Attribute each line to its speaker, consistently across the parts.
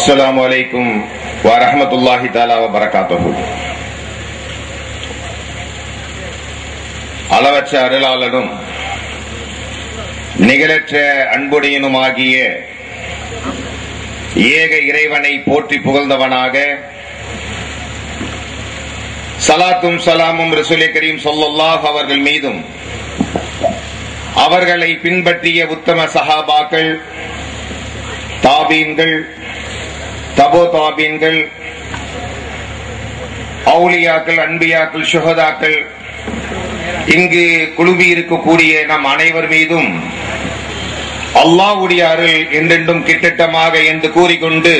Speaker 1: அஸ்ஸலாமு அலைக்கும் வரஹமத்துல்லாஹி தாலா வரகாத்தஹு அளவற்ற அருளாளனும் நிகழற்ற அன்புடையனுமாகிய ஏக இறைவனை போற்றி புகழ்ந்தவனாக சலாத்தும் சலாமும் ரசூலே கரீம் சொல்லல்லாஹ் அவர்கள் மீதும் அவர்களை பின்பற்றிய உத்தம சஹாபாக்கள் தாபீன்கள் தபோ தாபீன்கள் அவுலியாக்கள் அன்பியாக்கள் சுகதாக்கள் இங்கு குழுமி இருக்கக்கூடிய நம் அனைவர் மீதும் அல்லாவுடைய அருள் என்றென்றும் கிட்டட்டமாக என்று கூறிக்கொண்டு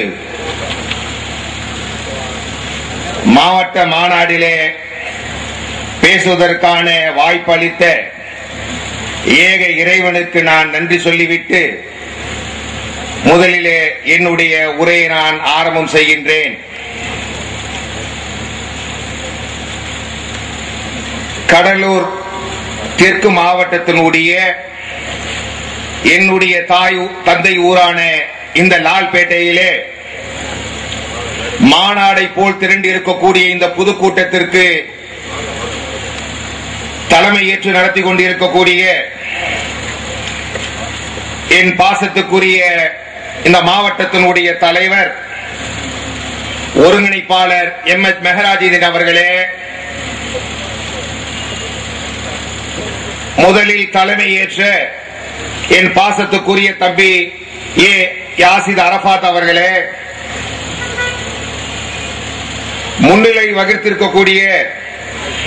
Speaker 1: மாவட்ட மாநாடிலே பேசுவதற்கான வாய்ப்பளித்த ஏக இறைவனுக்கு நான் நன்றி சொல்லிவிட்டு முதலிலே என்னுடைய உரையை நான் ஆரம்பம் செய்கின்றேன். கடலூர் தெற்கு மாவட்டத்தினுடைய என்னுடைய தாய் தந்தை ஊரான இந்த லால்பேட்டையிலே மாநாடை போல் திரண்டு இருக்கக்கூடிய இந்த பொதுக்கூட்டத்திற்கு தலைமை ஏற்று நடத்தி கொண்டிருக்கக்கூடிய என் பாசத்துக்குரிய இந்த மாவட்டத்தினுடைய தலைவர் ஒருங்கிணைப்பாளர் எம் எச் மெஹராஜிதன் அவர்களே முதலில் தலைமை ஏற்ற என் பாசத்துக்குரிய தம்பி ஏ. யாசித் அரபாத் அவர்களே முன்னிலை வகித்திருக்கக்கூடிய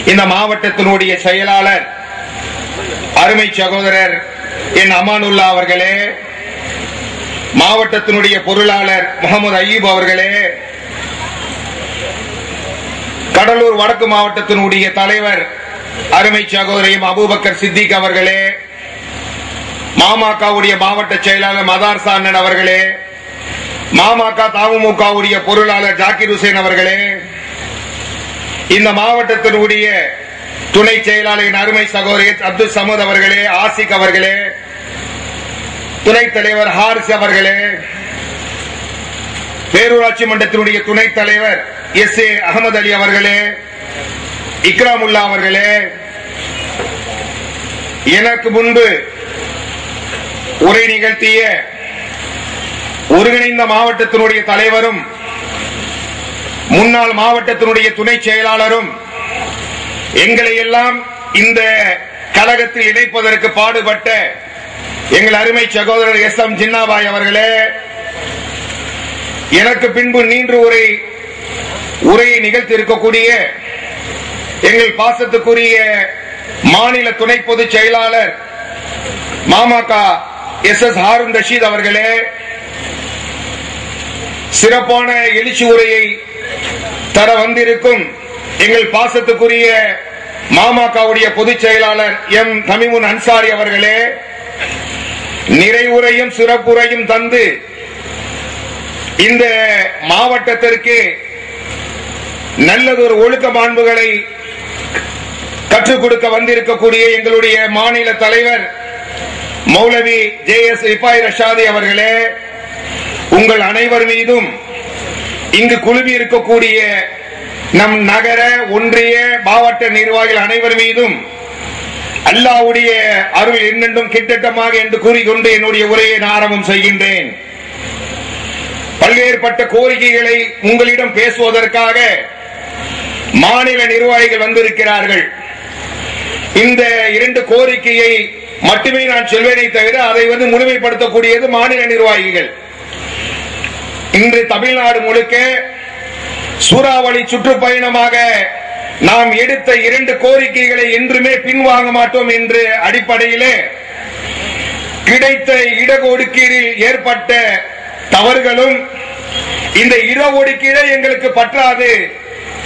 Speaker 1: இந்த மாவட்டத்தினுடைய செயலாளர் அருமை சகோதரர் என் அமானுல்லா அவர்களே மாவட்டத்தினுடைய பொருளாளர் முகமது அய்யூப் அவர்களே கடலூர் வடக்கு மாவட்டத்தினுடைய தலைவர் அருமை சகோதரியும் அபூபக்கர் சித்திக் அவர்களே மாமாக்காவுடைய மாவட்ட செயலாளர் மதார் சாண்ணன் அவர்களே மாமாக்கா தமுமுகவுடைய பொருளாளர் ஜாக்கிர் ஹுசேன் அவர்களே இந்த மாவட்டத்தினுடைய துணை செயலாளரின் அருமை சகோதரி அப்துல் சமூத் அவர்களே ஆசிக் அவர்களே துணைத் தலைவர் ஹாரிஸ் அவர்களே பேரூராட்சி மன்றத்தினுடைய துணைத் தலைவர் எஸ் ஏ அகமது அலி அவர்களே இக்ராமுல்லா அவர்களே எனக்கு முன்பு உரை நிகழ்த்திய ஒருங்கிணைந்த மாவட்டத்தினுடைய தலைவரும் முன்னாள் மாவட்டத்தினுடைய துணை செயலாளரும் எங்களை எல்லாம் இந்த கழகத்தில் இணைப்பதற்கு பாடுபட்ட எங்கள் அருமை சகோதரர் எஸ் எம் ஜின்னாபாய் அவர்களே எனக்கு பின்பு நீன்று உரை உரையை நிகழ்த்தி இருக்கக்கூடிய எங்கள் பாசத்துக்குரிய மாநில துணை பொதுச் செயலாளர் மாமாக்கா எஸ் எஸ் ஹாரூன் ரஷீத் அவர்களே சிறப்பான எழுச்சி உரையை தர வந்திருக்கும் எங்கள் பாசத்துக்குரிய மாமாக்காவுடைய பொதுச் செயலாளர் எம் தமிமுன் அன்சாரி அவர்களே நிறைவுரையும் சிறப்புரையும் தந்து இந்த மாவட்டத்திற்கு நல்லதொரு ஒழுக்க மாண்புகளை கற்றுக் கொடுக்க வந்திருக்கக்கூடிய எங்களுடைய மாநில தலைவர் மௌலவி ஜே எஸ் ரிபாய் ரஷாதி அவர்களே உங்கள் அனைவர் மீதும் இங்கு குழுமி இருக்கக்கூடிய நம் நகர ஒன்றிய மாவட்ட நிர்வாகிகள் அனைவர் மீதும் அல்லாவுடைய அருள் என்னென்றும் கிட்டட்டமாக என்று கூறிக்கொண்டு என்னுடைய உரையை நான் ஆரம்பம் செய்கின்றேன். பல்வேறுபட்ட கோரிக்கைகளை உங்களிடம் பேசுவதற்காக மாநில நிர்வாகிகள் வந்திருக்கிறார்கள். இந்த இரண்டு கோரிக்கையை மட்டுமே நான் சொல்வேனே தவிர அதை வந்து முழுமைப்படுத்தக்கூடியது மாநில நிர்வாகிகள். இன்று தமிழ்நாடு முழுக்க சூறாவளி சுற்றுப்பயணமாக நாம் எடுத்த இரண்டு கோரிக்கைகளை என்றுமே பின்வாங்க மாட்டோம் என்ற அடிப்படையிலே கிடைத்த இடஒதுக்கீடில் ஏற்பட்ட தவறுகளும் இந்த இடஒதுக்கீடை எங்களுக்கு பற்றாது.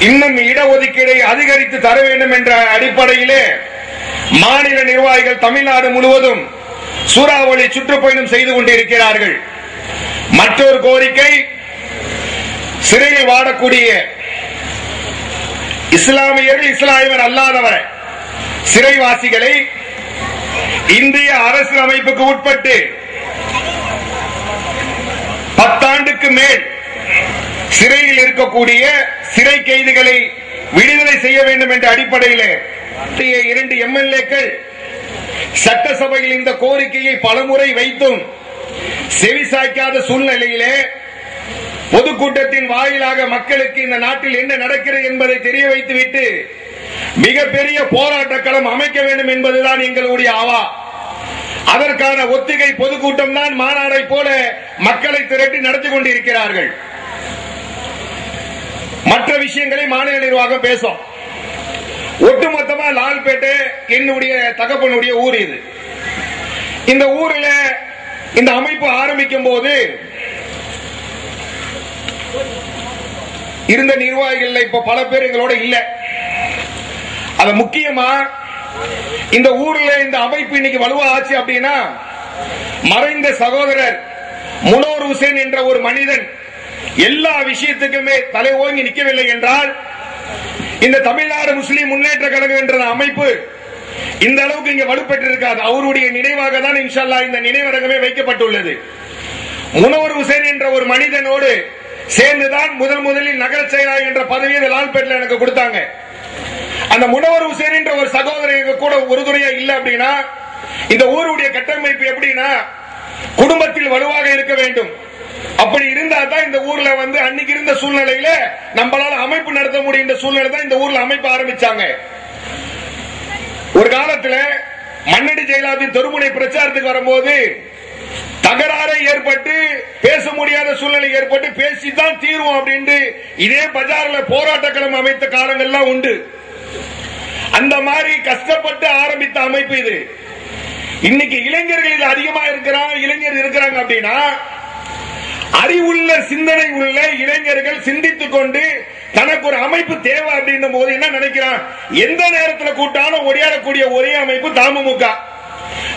Speaker 1: இன்னும் இடஒதுக்கீடை அதிகரித்து தர வேண்டும் என்ற அடிப்படையிலே மாநில நிர்வாகிகள் தமிழ்நாடு முழுவதும் சூறாவளி சுற்றுப்பயணம் செய்து கொண்டிருக்கிறார்கள். மற்றொரு கோரிக்கை சிறையில் வாடக்கூடிய இஸ்லாமியர்கள் இஸ்லாமியர் அல்லாதவர் சிறைவாசிகளை இந்திய அரசு அமைப்புக்கு உட்பட்டு பத்தாண்டுக்கு மேல் சிறையில் இருக்கக்கூடிய சிறை கைதிகளை விடுதலை செய்ய வேண்டும் என்ற அடிப்படையில் இரண்டு எம்எல்ஏக்கள் சட்டசபையில் இந்த கோரிக்கையை பலமுறை வைத்தும் செவிசாய்க்காத சூழ்நிலையிலே பொதுக்கூட்டத்தின் வாயிலாக மக்களுக்கு இந்த நாட்டில் என்ன நடக்கிறது என்பதை தெரிய வைத்துவிட்டு மிகப்பெரிய போராட்ட களம் அமைக்க வேண்டும் என்பதுதான் எங்களுடைய ஆவா. அதற்கான ஒத்திகை பொதுக்கூட்டம் தான் மாநாடை போல மக்களை திரட்டி நடத்தி கொண்டிருக்கிறார்கள். மற்ற விஷயங்களை மாநில நிர்வாகம் பேசும். ஒட்டுமொத்தமா லால்பேட்டை என்னுடைய தகப்பனுடைய ஊர் இது. இந்த ஊரில் இந்த அமைப்பு ஆரம்பிக்கும் போது இருந்த நிர்வாகிகள் இப்ப பல பேர் எங்களோட இல்ல. அது முக்கியமா இந்த ஊர்ல இந்த அமைப்பு இன்னைக்கு வலுவா ஆச்சு அப்படின்னா மறைந்த சகோதரர் முனோர் ஹுசேன் என்ற ஒரு மனிதன் எல்லா விஷயத்துக்குமே தலை ஓங்கி நிற்கவில்லை என்றால் இந்த தமிழ்நாடு முஸ்லிம் முன்னேற்ற கழகம் என்ற அமைப்பு இந்த அளவுக்கு இங்க வலுப்பெற்றிருக்காது. அவருடைய நினைவாக தான் இன்ஷால்லா இந்த நினைவரங்கமே வைக்கப்பட்டுள்ளது. முனவர் ஹுசேன் என்ற ஒரு மனிதனோடு சேர்ந்துதான் முதன் முதலில் நகர செயலாளர் என்ற பதவியை லால்பேட்டில் எனக்கு கொடுத்தாங்க. அந்த முனவர் உசேன் என்ற ஒரு சகோதரர் எங்க கூட உறுதுணையா இல்ல அப்படின்னா இந்த ஊருடைய கட்டமைப்பு எப்படின்னா குடும்பத்தில் வலுவாக இருக்க வேண்டும். அப்படி இருந்தா தான் இந்த ஊர்ல வந்து அன்னைக்கு இருந்த சூழ்நிலையில நம்மளால அமைப்பு நடத்த முடியும் சூழ்நிலை தான் இந்த ஊர்ல அமைப்பு ஆரம்பிச்சாங்க. ஒரு காலத்துல மன்னடி ஜெயலலிதா தெருமுனை பிரச்சாரத்துக்கு வரும்போது தகராறை ஏற்பட்டு பேச முடியாத சூழ்நிலை ஏற்பட்டு பேசித்தான் தீர்வோம் அப்படின்ட்டு இதே பஜார்ல போராட்ட களம் அமைத்த காலங்கள்லாம் உண்டு. அந்த மாதிரி கஷ்டப்பட்டு ஆரம்பித்த அமைப்பு இது. இன்னைக்கு இளைஞர்கள் இது அதிகமா இருக்கிறாங்க இளைஞர் இருக்கிறாங்க அப்படின்னா அறிவுள்ள சிந்தனை உள்ள இளைஞர்கள் சிந்தித்துக் கொண்டு தனக்கு ஒரு அமைப்பு தேவை அப்படின்னும் போது என்ன நினைக்கிறான்? எந்த நேரத்தில் கூட்டாலும் ஒடியாடக்கூடிய ஒரே அமைப்பு தாமுமுக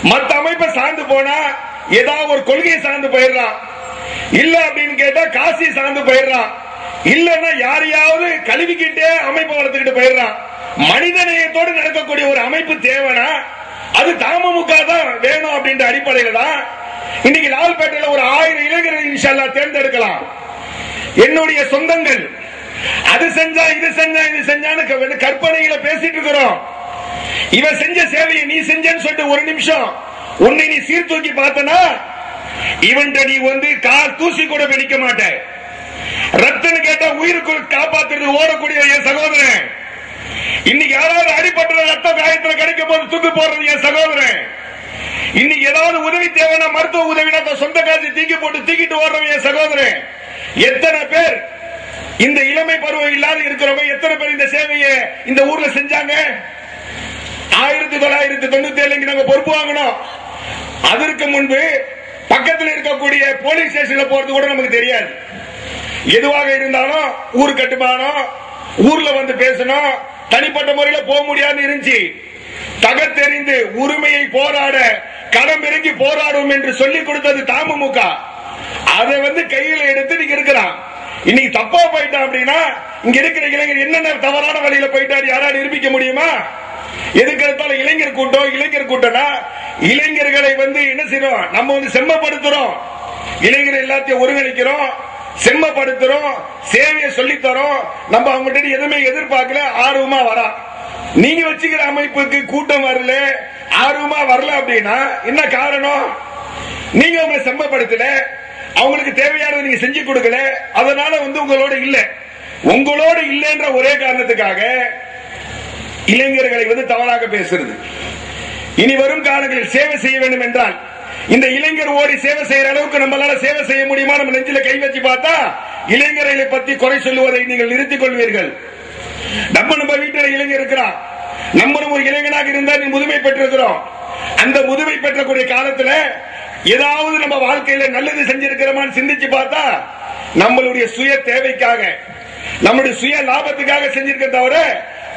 Speaker 1: மற்ற அமைப்பை சார்ந்து போனா ஏதாவது ஒரு கொள்கையை சார்ந்து போயிடுறான் இல்ல அப்படின்னு கேட்டா காசி சார்ந்து போயிடுறான் இல்லன்னா யாரையாவது கழுவிக்கிட்டே அமைப்பு வளர்த்துக்கிட்டு போயிடுறான் மனிதநேயத்தோடு நடக்கக்கூடிய ஒரு அமைப்பு தேவைனா அது தாமமுக தான் வேணும் அப்படின்ற அடிப்படையில தான் இன்னைக்கு லால்பேட்டையில ஒரு ஆயிரம் இளைஞர்கள் இன்ஷால்லா தேர்ந்தெடுக்கலாம். என்னுடைய சொந்தங்கள் அது செஞ்சா இது செஞ்சா இது செஞ்சான்னு கற்பனைகளை பேசிட்டு இருக்கிறோம். இவன் செஞ்ச சேவையை நீ செஞ்சேன்னு சொல்லிட்டு ஒரு நிமிஷம் உன்னை நீ சீர்தூக்கி பார்த்தனா? இவன் நீ வந்து கார் தூசி கூட வெடிக்க மாட்ட. ரத்தன்னு கேட்டா உயிருக்குள் காப்பாத்துறது ஓடக்கூடிய என் சகோதரன். இன்னைக்கு யாராவது அடிபட்ட ரத்த காயத்துல கிடைக்கும் போது தூக்கு போடுறது என் சகோதரன். இன்னைக்கு ஏதாவது உதவி தேவைன்னா மருத்துவ உதவினா சொந்த காசு தூக்கி போட்டு தூக்கிட்டு ஓடுறவன் என் சகோதரன். எத்தனை பேர் இந்த இளமை பருவம் இல்லாத இருக்கிறவங்க எத்தனை பேர் இந்த சேவையை இந்த ஊர்ல செஞ்சாங்க? ஆயிரத்தி தொள்ளாயிரத்தி தொண்ணூத்தி ஏழு நாங்க பொறுப்பு வாங்கினோம். அதற்கு முன்பு பக்கத்தில் இருக்கக்கூடிய போலீஸ் ஸ்டேஷன்ல போறது கூட நமக்கு தெரியாது. எதுவாக இருந்தாலும் ஊர் கட்டுமானம் ஊர்ல வந்து பேசணும் தனிப்பட்ட முறையில போக முடியாது இருந்துச்சு. தகத்தெறிந்து உரிமையை போராட களம் இறங்கி போராடும் என்று சொல்லிக் கொடுத்தது தமுக அதை வந்து கையில எடுத்து நீங்க இருக்கிறான். இன்னைக்கு தப்பா போயிட்டான் அப்படின்னா இங்க இருக்கிற இளைஞர் என்னென்ன தவறான வழியில போயிட்டாரு யாராவது நிரூபிக்க முடியுமா? எதுக்கு எடுத்தாலும் இளைஞர் கூட்டம் இளைஞர் கூட்டம்னா இளைஞர்களை வந்து என்ன செய்யறோம்? நம்ம வந்து செம்மப்படுத்துறோம். இளைஞர் எல்லாத்தையும் ஒருங்கிணைக்கிறோம் செம்மப்படுத்துறோம் சேவையை சொல்லித்தரோம். நம்ம அவங்ககிட்ட எதுவுமே எதிர்பார்க்கல ஆர்வமா வரா. நீங்க வச்சுக்கிற அமைப்புக்கு கூட்டம் வரல ஆர்வமா வரல அப்படின்னா என்ன காரணம்? நீங்க அவங்களை செம்மப்படுத்தல அவங்களுக்கு தேவையானதை நீங்க செஞ்சு கொடுக்கல அதனால வந்து உங்களோட இல்ல. உங்களோட இல்லைன்ற ஒரே காரணத்துக்காக இளைஞர்களை வந்து தவறாக பேசுறது. இனி வரும் காலங்களில் சேவை செய்ய வேண்டும் என்றால் இந்த இளைஞர் ஓடி சேவை செய்யற அளவுக்கு நம்மளால சேவை செய்ய முடியுமா? நம்ம நெஞ்சில கை வச்சு பார்த்தா இளைஞர்களை பத்தி குறை சொல்லுவதை நீங்கள் நிறுத்திக் கொள்வீர்கள். நம்ம நம்ம வீட்டில் இளைஞர் இருக்கிறான் நம்மளும் ஒரு இளைஞனாக இருந்தா நீ முதுமை பெற்றிருக்கிறோம். அந்த முதுமை பெற்றக்கூடிய காலத்துல ஏதாவது நம்ம வாழ்க்கையில நல்லது செஞ்சிருக்கிறோமான்னு சிந்திச்சு பார்த்தா நம்மளுடைய சுய தேவைக்காக நம்முடைய சுய லாபத்துக்காக செஞ்சிருக்க தவிர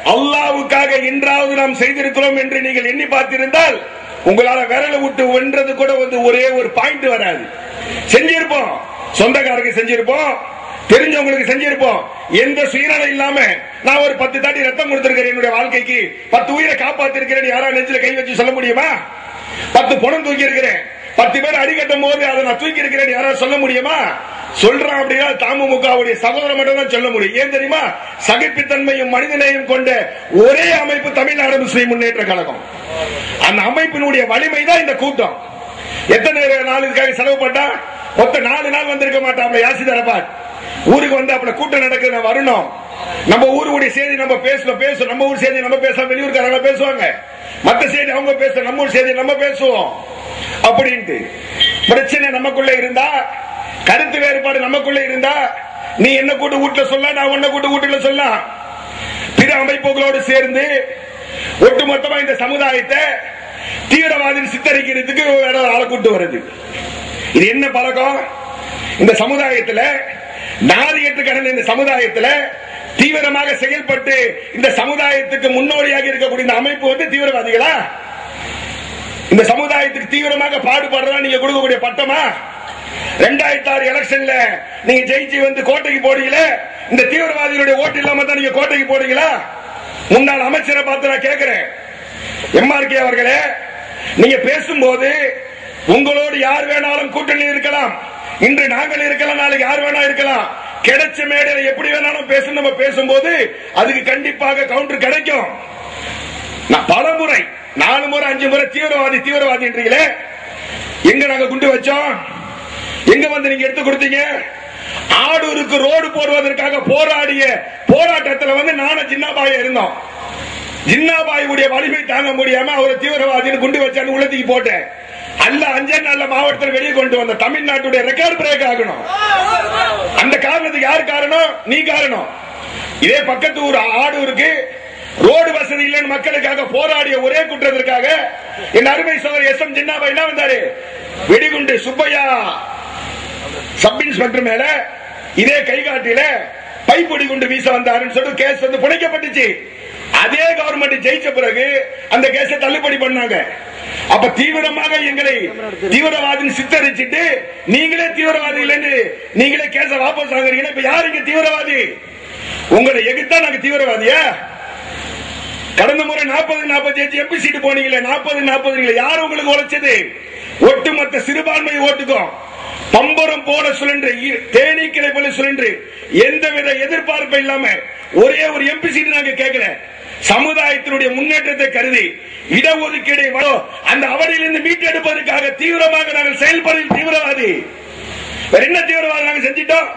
Speaker 1: அல்லாவுக்காக இன்றாவது நாம் செய்திருக்கிறோம் என்று நீங்கள் எண்ணி பார்த்திருந்தால் உங்களால விரல விட்டு வென்றது கூட வந்து ஒரே ஒரு பாயிண்ட் வராது. செஞ்சிருப்போம். சொந்தக்காரருக்கு செஞ்சிருப்போம். தெரிஞ்சவங்களுக்கு செஞ்சிருப்போம். எந்த சுயநலம் இல்லாம நான் ஒரு பத்து தாட்டி ரத்தம் கொடுத்திருக்கிறேன் என்னுடைய வாழ்க்கைக்கு. பத்து உயிரை காப்பாத்திருக்கிறேன். யாரா நெஞ்சில கை வச்சு சொல்ல முடியுமா? பத்து பணம் தூக்கி இருக்கிறேன் பத்து பேர் அடிக்கட்டும் போது அதை நான் தூக்கி இருக்கிறேன் யாராவது சொல்ல முடியுமா? சொல்றான் அப்படின்னா தமுமுகவுடைய சகோதரர் மட்டும் தான் சொல்ல முடியும். ஏன் தெரியுமா? சகிப்புத்தன்மையும் மனிதனையும் கொண்ட ஒரே அமைப்பு தமிழ்நாடு முஸ்லீம் முன்னேற்ற கழகம். அந்த அமைப்பினுடைய வலிமை தான் இந்த கூட்டம். எத்தனை நாள் இதுக்காக செலவு பண்ணா? மொத்த நாலு நாள் வந்திருக்க மாட்டாப்ல யாசித் அரபாத். ஊருக்கு வந்து அப்படி கூட்டம் நடக்குது நான் வரணும். நம்ம ஊருடைய செய்தி நம்ம பேசணும் பேசும். நம்ம ஊர் செய்தி நம்ம பேசலாம் வெளியூருக்காரங்க பேசுவாங்க. மத்த செய்தி அவங்க பேச நம்ம ஊர் செய்தி நம்ம பேசுவோம். அப்படின்ட்டு. பிரச்சனை நமக்குள்ள இருந்தா கருத்து வேறுபாடு நமக்குள்ள இருந்தா நீ என்ன கூட்டு வீட்டுல சொல்ல நான் உன்ன கூட்டு வீட்டுல சொல்ல. பிற அமைப்புகளோடு சேர்ந்து ஒட்டுமொத்தமா இந்த சமுதாயத்தை தீவிரவாதி சித்தரிக்கிறதுக்கு வேற ஒரு ஆளை கூட்டு வருது. இது என்ன பழக்கம்? இந்த சமுதாயத்துல நாதியத்து கடந்த இந்த சமுதாயத்துல தீவிரமாக செயல்பட்டு இந்த சமுதாயத்துக்கு முன்னோடியாக இருக்கக்கூடிய இந்த அமைப்பு வந்து தீவிரவாதிகளா? இந்த சமுதாயத்துக்கு தீவிரமாக பாடுபடுறா நீங்க கொடுக்கக்கூடிய பட்டமா? ரெண்டாயிரத்தி ஆறு எலெக்ஷன்ல நீங்க ஜெயிச்சு வந்து கோட்டைக்கு போடுறீங்களே இந்த தீவிரவாதிகளுடைய ஓட்டு இல்லாம தான் நீங்க கோட்டைக்கு போறீங்களா? முன்னாள் அமைச்சரை பார்த்து நான் கேட்கிறேன் எம்ஆர்கே அவர்களே நீங்க பேசும்போது உங்களோடு யார் வேணாலும் கூட்டணி இருக்கலாம். இன்று நாங்கள் இருக்கலாம் நாளைக்கு யார் வேணா இருக்கலாம். கிடைச்ச மேடையில எப்படி வேணாலும் பேசணும் நம்ம பேசும்போது அதுக்கு கண்டிப்பாக கவுண்டர் கிடைக்கும். நான் பல முறை நாலு முறை அஞ்சு முறை தீவிரவாதி தீவிரவாதின்றீங்களே எங்க நாங்க குண்டு வச்சோம்? எங்க வந்து நீங்க எடுத்து கொடுத்தீங்க? ஆடூருக்கு ரோடு போடுவதற்காக போராடிய போராட்டத்தில் வந்து நானும் ஜின்னாபாய இருந்தோம். ஜின்னாபாயுடைய வலிமை தாங்க முடியாம அவரை தீவிரவாதின்னு குண்டு வச்சான்னு உள்ளத்துக்கு போட்டேன். அல்ல அஞ்சே நாள்ல மாவட்டத்தில் வெளியே கொண்டு வந்த தமிழ்நாட்டுடைய ரெக்கார்ட் பிரேக் ஆகணும். அந்த காரணத்துக்கு யார் காரணம்? நீ காரணம். இதே பக்கத்து ஊர் ஆடூருக்கு ரோடு வசதி இல்லைன்னு மக்களுக்காக போராடிய ஒரே குற்றத்திற்காக என் அருமை சோதர் எஸ் எம் ஜின்னாபா என்ன வந்தாரு? வெடிகுண்டு சுப்பையா சப் இன்ஸ்பெக்டர் மேல இதே கைகாட்டில பைப்பொடி குண்டு வீச வந்தாருன்னு சொல்லி கேஸ் வந்து புனைக்கப்பட்டுச்சு. அதே கவர்மெண்ட் ஜெயிச்ச பிறகு அந்த கேஸை தள்ளுபடி பண்ணாங்க. அப்ப தீவிரமாக எங்களை தீவிரவாதி சித்தரிச்சிட்டு நீங்களே தீவிரவாதி இல்லைன்னு நீங்களே கேஸ வாபஸ் வாங்குறீங்க இப்ப யாரு இங்க தீவிரவாதி? உங்களை எதிர்த்தா நாங்க தீவிரவாதியா? கடந்த முறை நாற்பது நாற்பத்தி அஞ்சு எம்பி சீட்டு போனீங்களே நாற்பது நாற்பது யார் உங்களுக்கு உழைச்சது? ஒட்டுமொத்த சிறுபான்மை ஓட்டுக்கும் பம்பரம் போட சுழன்று இ- தேனீக்களை போல சுழன்று எந்தவித எதிர்பார்ப்பு இல்லாம ஒரே ஒரு எம்பி சீட்டு நாங்க கேட்கல. சமுதாயத்தினுடைய முன்னேற்றத்தை கருதி இடஒதுக்கீடு அந்த அவதியிலிருந்து மீட்டெடுப்பதற்காக தீவிரமாக நாங்கள் செயல்படுவது தீவிரவாதி. என்ன தீவிரவாதம் நாங்கள் செஞ்சிட்டோம்?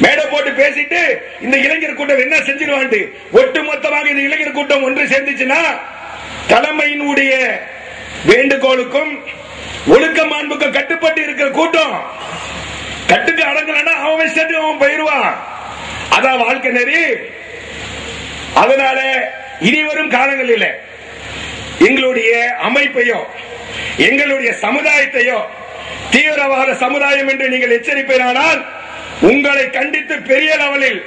Speaker 1: மேடை போட்டு பேசிட்டு இந்த இளைஞர் கூட்டம் என்ன செஞ்சிருவாண்டு ஒட்டுமொத்தமாக இந்த இளைஞர் கூட்டம் ஒன்று சேர்ந்துச்சுன்னா தலைமையினுடைய வேண்டுகோளுக்கும் ஒழுக்க மாண்புக்கும் கட்டுப்பட்டு இருக்கிற கூட்டம். கட்டுக்கு அடங்கலன்னா அவன் சேர்ந்து அவன் போயிருவான். அதான் வாழ்க்கை நெறி. அதனால இனிவரும் காலங்களில் எங்களுடைய அமைப்பையோ எங்களுடைய சமுதாயத்தையோ தீவிரவாத சமுதாயம் என்று நீங்கள் எச்சரிப்பீரானால் உங்களை கண்டித்து பெரிய லெவலில்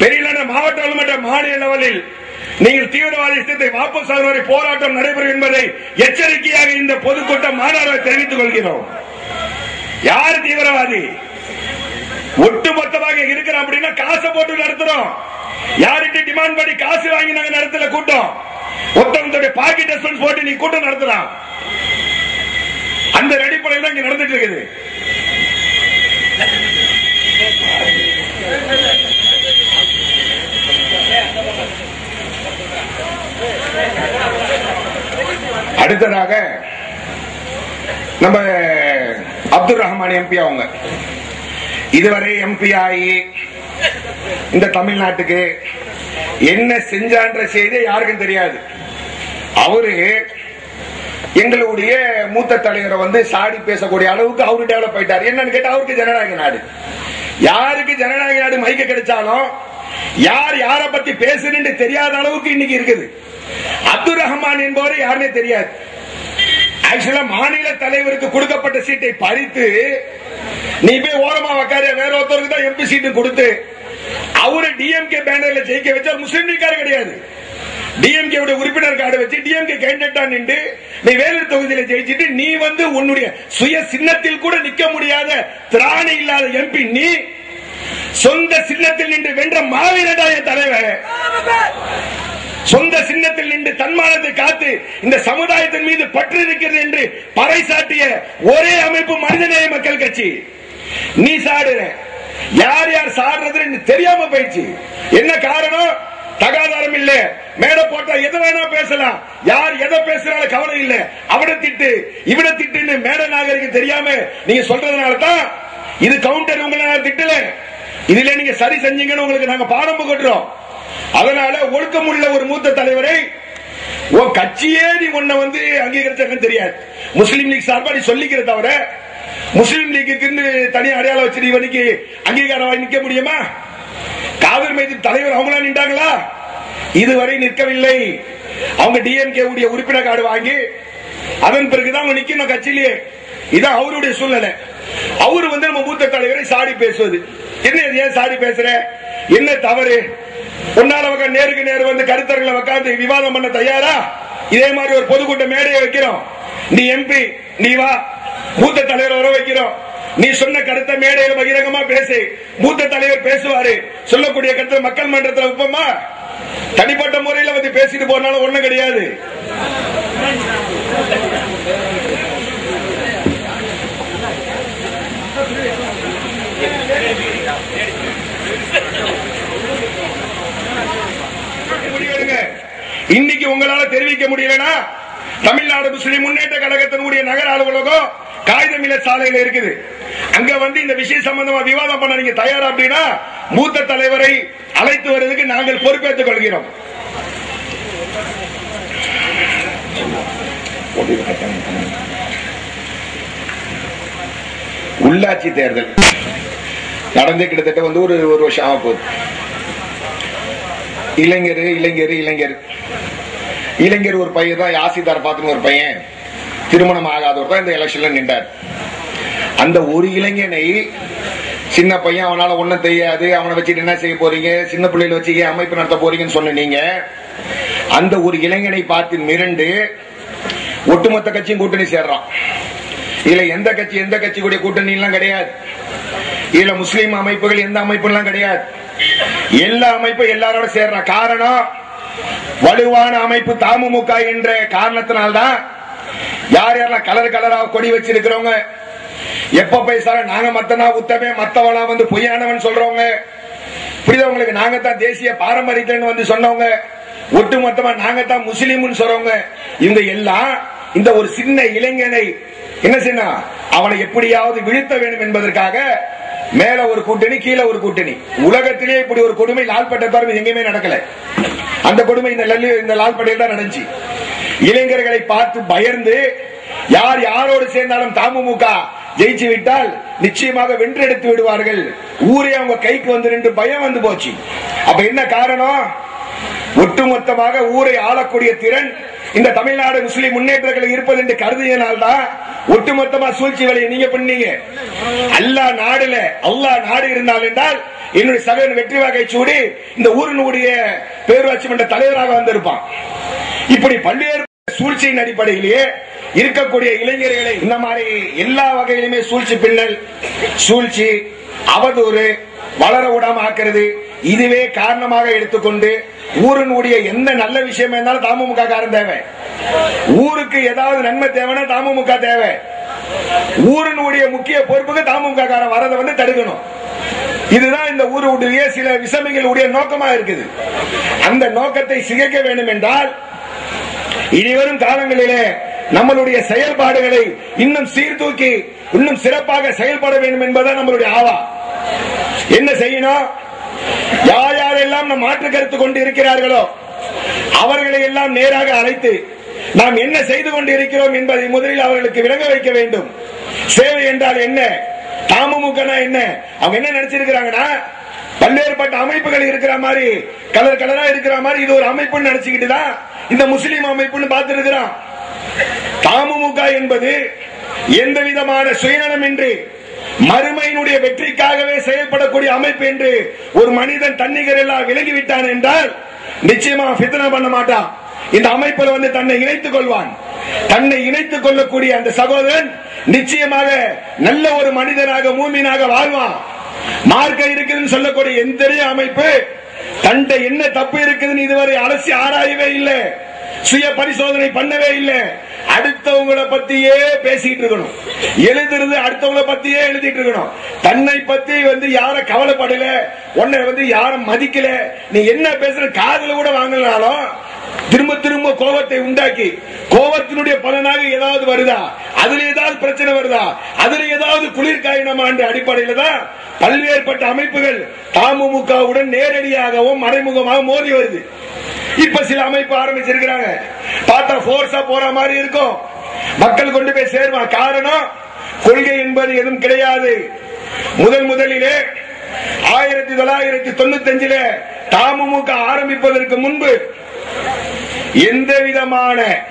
Speaker 1: பெரிய level, மாவட்ட மற்றும் மாநில லெவலில் நீங்கள் தீவிரவாத இஷ்டத்தை வாபஸ் ஆகும் வரை போராட்டம் நடைபெறும் என்பதை எச்சரிக்கையாக இந்த பொதுக்கூட்டம் மாணவர்கள் தெரிவித்துக் கொள்கிறோம். யார் தீவிரவாதி? ஒட்டுமொத்தமாக இருக்கிறோம் அப்படின்னா காசை போட்டு நடத்துறோம். யார்கிட்ட டிமாண்ட் பண்ணி காசு வாங்கி நாங்க நடத்தல கூட்டம். ஒருத்தவங்களுடைய பாக்கெட் எஸ்பென்ஸ் போட்டு நீ கூட்டம் நடத்தலாம் அந்த அடிப்படையில் இங்க நடந்துட்டு இருக்குது. அடுத்ததாக நம்ம அப்துல் ரஹ்மான் எம்பி அவங்க. இதுவரை எம்பி ஆகி இந்த தமிழ்நாட்டுக்கு என்ன செஞ்சான்ற செய்தி யாருக்கும் தெரியாது. அவரு எங்களுடைய மூத்த தலைவரை வந்து சாடி பேசக்கூடிய அளவுக்கு அவரு டெவலப் ஆயிட்டார். என்னன்னு கேட்டா அவருக்கு ஜனநாயக நாடு. யாருக்கு ஜனநாயக நாடு மைக்க கிடைச்சாலும் யார் யாரை பத்தி பேசுறேன்னு தெரியாத அளவுக்கு இன்னைக்கு இருக்குது. அப்துல் ரஹ்மான் என்பவர் யாருமே தெரியாது. ஆக்சுவலா மாநில தலைவருக்கு கொடுக்கப்பட்ட சீட்டை பறித்து நீ போய் ஓரமா உக்காரு வேற ஒருத்தருக்கு தான் எம்பி சீட்டு கொடுத்து அவரு டிஎம்கே பேனர்ல ஜெயிக்க வச்சா முஸ்லீம் லீக்காரு கிடையாது. டிஎம்கே உறுப்பினர் கார்டு வச்சு டிஎம்கே கேண்டிடேட்டா நின்று நீ வேலூர் தொகுதியில ஜெயிச்சிட்டு நீ வந்து உன்னுடைய சுய சின்னத்தில் கூட நிக்க முடியாத திராணி இல்லாத எம்பி நீ சொந்த சின்னத்தில் நின்று வென்ற மாவீரடா என் தலைவர். சொந்த சின்னத்தில் நின்று தன்மானத்தை காத்து இந்த சமுதாயத்தின் மீது பற்று இருக்கிறது என்று பறைசாட்டிய ஒரே அமைப்பு மனிதநேய மக்கள் கட்சி. நீ சாடுற. யார் யார் சாடுறதுன்னு தெரியாம போயிடுச்சு. என்ன காரணம்? தகாதாரம் இல்ல. மேடை போட்டா எதை வேணா பேசலாம். யார் எதை பேசுறாலும் கவலை இல்ல. அவனை திட்டு இவனை திட்டுன்னு மேட நாகரிகம் தெரியாம நீங்க சொல்றதுனால தான் இது கவுண்டர் உங்களை திட்டல. இதுல நீங்க சரி செஞ்சீங்கன்னு உங்களுக்கு நாங்க பாடம் புகட்டுறோம். அதனால ஒழுக்கமுள்ள ஒரு மூத்த தலைவரை உன் கட்சியே நீ உன்னை வந்து அங்கீகரிச்சாங்கன்னு தெரியாது. முஸ்லீம் லீக் சார்பா நீ சொல்லிக்கிற தவிர முஸ்லீம் லீக்குன்னு தனி அடையாளம் வச்சு நீ அங்கீகாரம் வாங்கி நிக்க முடியுமா? காவிரி மையத்தின் தலைவர் அவங்களா நின்றாங்களா? இதுவரை நிற்கவில்லை. அவங்க டிஎம்கே உடைய உறுப்பினர் கார்டு வாங்கி அதன் பிறகுதான் அவங்க நிக்கணும் கட்சியிலேயே. இதான் அவருடைய சூழ்நிலை. அவரு வந்து நம்ம மூத்த தலைவரை சாடி பேசுவது. என்ன இது ஏன் சாடி பேசுற? என்ன தவறு? உன்னால அவங்க நேருக்கு நேரு வந்து கருத்தர்களை உட்காந்து விவாதம் பண்ண தயாரா? இதே மாதிரி ஒரு பொதுக்கூட்ட மேடையை வைக்கிறோம். நீ எம்பி நீ வா. மூத்த தலைவர் வர வைக்கிறோம். நீ சொன்ன கருத்தை மேடையில் பகிரங்கமா பேசு. மூத்த தலைவர் பேசுவாரு. சொல்லக்கூடிய கருத்தை மக்கள் மன்றத்தில் வைப்போமா? தனிப்பட்ட முறையில் வந்து பேசிட்டு போனாலும் ஒண்ணும் கிடையாது. இன்னைக்கு உங்களால தெரிவிக்க முடியலனா தமிழ்நாடு முஸ்லிம் முன்னேற்ற கழகத்தினுடைய நகர அலுவலகம் காகிதமில சாலையில் இருக்குது. அங்க வந்து இந்த விஷயம் சம்பந்தமா விவாதம் பண்ண நீங்க தயாரா அப்படின்னா மூத்த தலைவரை அழைத்து வருவதற்கு நாங்கள் பொறுப்பேற்றுக் கொள்கிறோம். உள்ளாட்சி தேர்தல். நடந்து கிட்டத்தட்ட வந்து ஒரு ஒரு வருஷம் ஆக போகுது. இளைஞர் இளைஞர் இளைஞர். இளைஞர் ஒரு பையன் தான் யாசிதார் பார்த்துன்னு ஒரு பையன். திருமணம் ஆகாதவர் தான் இந்த எலெக்ஷன்ல நின்றார். அந்த ஒரு இளைஞனை சின்ன பையன் அவனால ஒண்ணும் தெரியாது. அவனை வச்சுட்டு என்ன செய்ய போறீங்க? சின்ன பிள்ளையில வச்சு ஏன் அமைப்பு நடத்த போறீங்கன்னு சொன்ன நீங்க. அந்த ஒரு இளைஞனை பார்த்து மிரண்டு ஒட்டுமொத்த கட்சியும் கூட்டணி சேர்றான். இதுல எந்த கட்சி எந்த கட்சி கூடிய கூட்டணி எல்லாம் கிடையாது. இதுல முஸ்லீம் அமைப்புகள் எந்த அமைப்பு எல்லாம் கிடையாது. எல்லா அமைப்பும் எல்லாரோட சேர்றான் காரணம் வலுவான அமைப்பு தாமுமுக என்ற காரணத்தினால்தான் யார் யாரெல்லாம் கலர் கலரா கொடி வச்சிருக்கிறவங்க எப்ப பேசாலும் நாங்க மத்தனா உத்தமே மத்தவனா வந்து பொய்யானவன் சொல்றவங்க. புரியுது உங்களுக்கு? நாங்கத்தான் தேசிய பாரம்பரியத்தை வந்து சொன்னவங்க. ஒட்டுமொத்தமா நாங்கத்தான் முஸ்லீம்னு சொல்றவங்க. இவங்க எல்லாம் இந்த ஒரு சின்ன இளைஞனை என்ன செய்யணும் அவனை எப்படியாவது வீழ்த்த வேண்டும் என்பதற்காக மேல ஒரு கூட்டணி கீழே ஒரு கூட்டணி. உலகத்திலே இப்படி ஒரு கொடுமை லால்பட்டை தவிர எங்கேயுமே நடக்கல. அந்த கொடுமை இந்த லல்லி இந்த லால்பட்டையில் தான் நடந்துச்சு. இளைஞர்களை பார்த்து பயந்து யார் யாரோடு சேர்ந்தாலும் தமுமுக ஜெயிச்சு விட்டால் நிச்சயமாக வென்றெடுத்து விடுவார்கள். ஊரே அவங்க கைக்கு வந்து நின்று பயம் வந்து போச்சு. அப்ப என்ன காரணம்? ஒட்டுமொத்தமாக ஊரை ஆளக்கூடிய திறன் இந்த தமிழ்நாடு முஸ்லிம் முன்னேற்றங்கள் இருப்பது என்று கருதியனால்தான் ஒட்டுமொத்தமா சூழ்ச்சி வேலையை நீங்க பண்ணீங்க. அல்லா நாடுல அல்லாஹ் நாடு இருந்தால் என்றால் என்னுடைய சகோதரன் வெற்றி வாகை சூடி இந்த ஊரினுடைய பேரூராட்சி மன்ற தலைவராக வந்திருப்பான். இப்படி பல்வேறு சூழ்ச்சியின் அடிப்படையிலேயே இருக்கக்கூடிய இளைஞர்களை இந்த மாதிரி எல்லா வகையிலுமே சூழ்ச்சி பின்னல் சூழ்ச்சி அவதூறு வளர விடாம ஆக்குறது இதுவே காரணமாக எடுத்துக்கொண்டு ஊரினுடைய எந்த நல்ல விஷயமா இருந்தாலும் தாமுமுக காரன் தேவை. ஊருக்கு ஏதாவது நன்மை தேவைன்னா தமுமுக தேவை. ஊரினுடைய முக்கிய பொறுப்புக்கு தமுக காரன் வரதை வந்து தடுக்கணும். இதுதான் இந்த ஊருடைய சில விசமிகளுடைய நோக்கமா இருக்குது. அந்த நோக்கத்தை சிகைக்க வேண்டும் என்றால் இனிவரும் காலங்களிலே நம்மளுடைய செயல்பாடுகளை இன்னும் சீர்தூக்கி இன்னும் சிறப்பாக செயல்பட வேண்டும் என்பதுதான் நம்மளுடைய ஆவா. என்ன செய்யணும்? யார் யாரெல்லாம் நம் மாற்று கருத்து கொண்டு இருக்கிறார்களோ அவர்களை எல்லாம் நேராக அழைத்து நாம் என்ன செய்து கொண்டு இருக்கிறோம் என்பதை முதலில் அவர்களுக்கு விளங்க வைக்க வேண்டும். சேவை என்றால் என்ன? தாமமுகனா என்ன? அவங்க என்ன நினைச்சிருக்கிறாங்கன்னா பல்வேறுபட்ட அமைப்புகள் இருக்கிற மாதிரி கலர் கலரா இருக்கிற மாதிரி இது ஒரு அமைப்புன்னு நினைச்சுக்கிட்டு தான் இந்த முஸ்லீம் அமைப்புன்னு பார்த்துருக்கிறான் தாமுமுக என்பது எந்த விதமான சுயநலமின்றி மறுமையினுடைய வெற்றிக்காகவே செயல்படக்கூடிய அமைப்பு என்று ஒரு மனிதன் தன்னிகர் எல்லாம் விலகிவிட்டான் என்றால் நிச்சயமா பித்தனா பண்ண மாட்டான். இந்த அமைப்பில் வந்து தன்னை இணைத்துக் கொள்வான். தன்னை இணைத்துக் கொள்ளக்கூடிய அந்த சகோதரன் நிச்சயமாக நல்ல ஒரு மனிதனாக மூமினாக வாழ்வான். மார்க்க இருக்குதுன்னு சொல்லக்கூடிய எந்த அமைப்பு? தண்டை என்ன தப்பு இருக்குதுன்னு இதுவரை அலசி ஆராயவே இல்லை. சுய பரிசோதனை பண்ணவே இல்லை. அடுத்தவங்களை பத்தியே பேசிட்டு இருக்கணும். எழுதுறது அடுத்தவங்களை பத்தியே எழுதிட்டு இருக்கணும். தன்னை பத்தி வந்து யார கவலைப்படல உன்னை வந்து யாரும் மதிக்கல நீ என்ன பேசுற காதல கூட வாங்கலனாலும் திரும்ப திரும்ப கோபத்தை உண்டாக்கி கோபத்தினுடைய பலனாக ஏதாவது வருதா? அதுல ஏதாவது பிரச்சனை வருதா? அதுல ஏதாவது குளிர்காயினமா என்ற அடிப்படையில தான் பல்வேறுபட்ட அமைப்புகள் தமுமுகவுடன் நேரடியாகவும் மறைமுகமாக மோதி வருது. இப்ப சில அமைப்பு ஆரம்பிச்சிருக்கிறாங்க. பார்த்தா போர்ஸா போற மாதிரி இருக்கும். மக்கள் கொண்டு போய் சேருவான் காரணம் கொள்கை என்பது எதுவும் கிடையாது. முதல் முதலிலே ஆயிரத்தி தொள்ளாயிரத்தி தொண்ணூத்தி அஞ்சுல தமுமுக ஆரம்பிப்பதற்கு முன்பு எந்த விதமான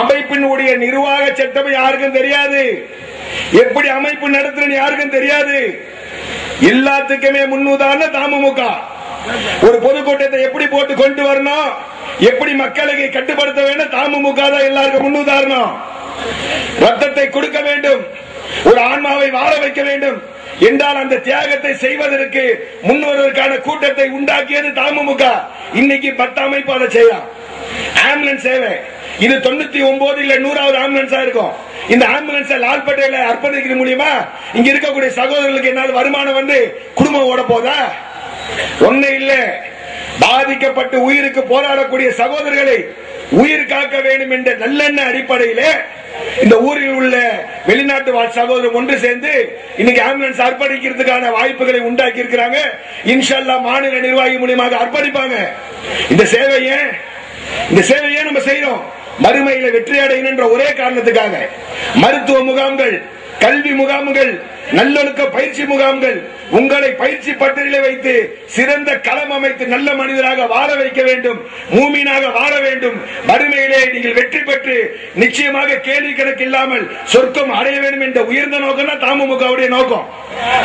Speaker 1: அமைப்பினுடைய நிர்வாக சட்டம் யாருக்கும் தெரியாது. எப்படி அமைப்பு நடத்துறன்னு யாருக்கும் தெரியாது. எல்லாத்துக்குமே முன்னுதாரணம் தமுமுக ஒரு பொதுக்கூட்டத்தை எப்படி போட்டு கொண்டு வரணும்? எப்படி மக்களுக்கு கட்டுப்படுத்த வேண்டும்? தமுமுக தான் எல்லாருக்கும் முன்னுதாரணம். ரத்தத்தை கொடுக்க வேண்டும். ஒரு ஆன்மாவை வாழ வைக்க வேண்டும். என்றால் அந்த தியாகத்தை செய்வதற்கு முன்வருவதற்கான கூட்டத்தை உண்டாக்கியது தமுமுக இன்னைக்கு பத்து அமைப்பு அதை செய்யலாம். ஆம்புலன்ஸ் சேவை. இது தொண்ணூத்தி ஒன்பது இல்ல நூறாவது ஆம்புலன்ஸா இருக்கும். இந்த ஆம்புலன்ஸ் லால்பேட்டையில அர்ப்பணிக்கிறது மூலியமா இங்க இருக்கக்கூடிய சகோதரர்களுக்கு என்னால் வருமானம் வந்து குடும்பம் ஓட போதா ஒண்ணு இல்ல. பாதிக்கப்பட்டு உயிருக்கு போராடக்கூடிய சகோதரர்களை உயிர் காக்க வேண்டும் என்ற நல்லெண்ண அடிப்படையிலே இந்த ஊரில் உள்ள வெளிநாட்டு வாழ் சகோதரர் ஒன்று சேர்ந்து இன்னைக்கு ஆம்புலன்ஸ் அர்ப்பணிக்கிறதுக்கான வாய்ப்புகளை உண்டாக்கி இருக்கிறாங்க இன்ஷால்லா மாநில நிர்வாகி மூலியமாக அர்ப்பணிப்பாங்க. இந்த சேவையை இந்த சேவையை நம்ம செய்யறோம்? மறுமையில வெற்றி அடையணும் என்ற ஒரே காரணத்துக்காக. மருத்துவ முகாம்கள் கல்வி முகாம்கள் நல்லொழுக்க பயிற்சி முகாம்கள் உங்களை பயிற்சி பட்டியலை வைத்து சிறந்த களம் அமைத்து நல்ல மனிதராக வாழ வைக்க வேண்டும் மூமீனாக வாழ வேண்டும். வறுமையிலே நீங்கள் வெற்றி பெற்று நிச்சயமாக கேள்வி கணக்கு இல்லாமல் சொர்க்கம் அடைய வேண்டும் என்ற உயர்ந்த நோக்கம் தான் நோக்கம்.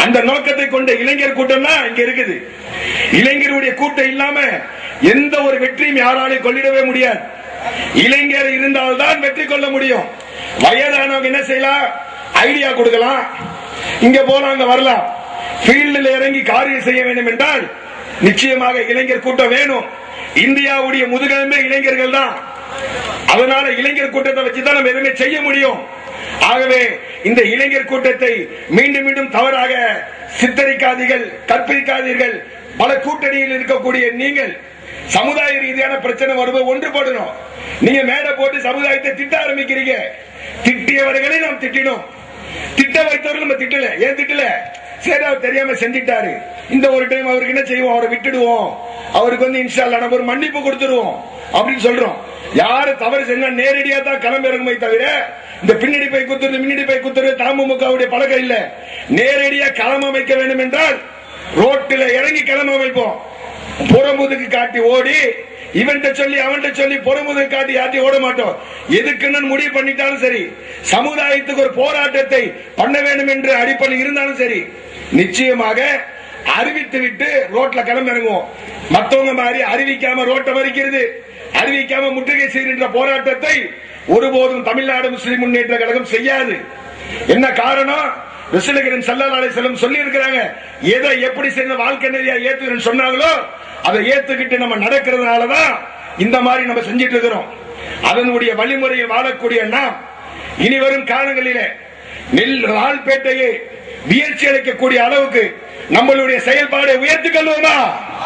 Speaker 1: அந்த நோக்கத்தை கொண்ட இளைஞர் கூட்டம் தான் இங்க இருக்குது. இளைஞருடைய கூட்டம் இல்லாம எந்த ஒரு வெற்றியும் யாராலையும் கொள்ளிடவே முடியாது. இளைஞர் இருந்தால்தான் வெற்றி கொள்ள முடியும். வயதானவங்க என்ன செய்யலாம்? ஐடியா கொடுக்கலாம். இங்க போலாம் அங்க வரலாம். ஃபீல்டில் இறங்கி காரியம் செய்ய வேண்டும் என்றால் நிச்சயமாக இளைஞர் கூட்டம் வேணும். இந்தியாவுடைய முதுகெலும்பே இளைஞர்கள் தான். அதனால இளைஞர் கூட்டத்தை வச்சுதான் நம்ம எதுவுமே செய்ய முடியும். ஆகவே இந்த இளைஞர் கூட்டத்தை மீண்டும் மீண்டும் தவறாக சித்தரிக்காதீர்கள் கற்பிக்காதீர்கள். பல கூட்டணியில் இருக்கக்கூடிய நீங்கள் சமுதாய ரீதியான பிரச்சனை வரும்போது ஒன்றுபடணும். நீங்க மேடை போட்டு சமுதாயத்தை திட்ட ஆரம்பிக்கிறீங்க. திட்டியவர்களை நாம் திட்டினோம். திட்ட வைத்தவர்கள் நம்ம திட்டல. ஏன் திட்டல? சரி அவர் தெரியாம செஞ்சிட்டாரு. இந்த ஒரு டைம் அவருக்கு என்ன செய்வோம்? அவரை விட்டுடுவோம். அவருக்கு வந்து இன்ஸ்டால் நம்ம ஒரு மன்னிப்பு கொடுத்துருவோம். அப்படின்னு சொல்றோம். யாரு தவறு செஞ்சா நேரடியா தான் கிளம்பிறங்குமே தவிர இந்த பின்னடி போய் குத்துறது முன்னாடி போய் குத்துறது தமுமுகவுடைய பழக்கம் இல்ல. நேரடியா களம் அமைக்க வேண்டும் என்றால் ரோட்டில் இறங்கி களம் அமைப்போம். புறமுதுக்கு காட்டி ஓடி இவன்கிட்ட சொல்லி அவன்கிட்ட சொல்லி புறமுதுக்கு காட்டி யாட்டி ஓட மாட்டோம். எதுக்குன்னு முடிவு பண்ணிட்டாலும் சரி. சமுதாயத்துக்கு ஒரு போராட்டத்தை பண்ண வேண்டும் என்று அடிப்படை இருந்தாலும் சரி. நிச்சயமாக அறிவித்து விட்டு ரோட்ல கிளம்பி இறங்குவோம் மத்தவங்க மாதிரி அறிவிக்காம ரோட்டை மறிக்கிறது அறிவிக்காம முற்றுகை செய்கின்ற போராட்டத்தை ஒருபோதும் தமிழ்நாடு முஸ்லிம் முன்னேற்ற கழகம் செய்யாது. என்ன காரணம்? ரசூலுகரின் ஸல்லல்லாஹு அலைஹி சொல்லி இருக்கிறாங்க எதை எப்படி செய்த வாழ்க்கை நெறியா ஏத்துக்கிறேன்னு சொன்னாங்களோ அதை ஏத்துக்கிட்டு நம்ம நடக்கிறதுனால தான் இந்த மாதிரி நம்ம செஞ்சிட்டு இருக்கிறோம். அதனுடைய வழிமுறையை வாழக்கூடிய நாம் இனி வரும் காலங்களிலே நெல் லால்பேட்டையை வீழ்ச்சி அளிக்கக்கூடிய அளவுக்கு நம்மளுடைய செயல்பாடை உயர்த்திக் கொள்வோமா?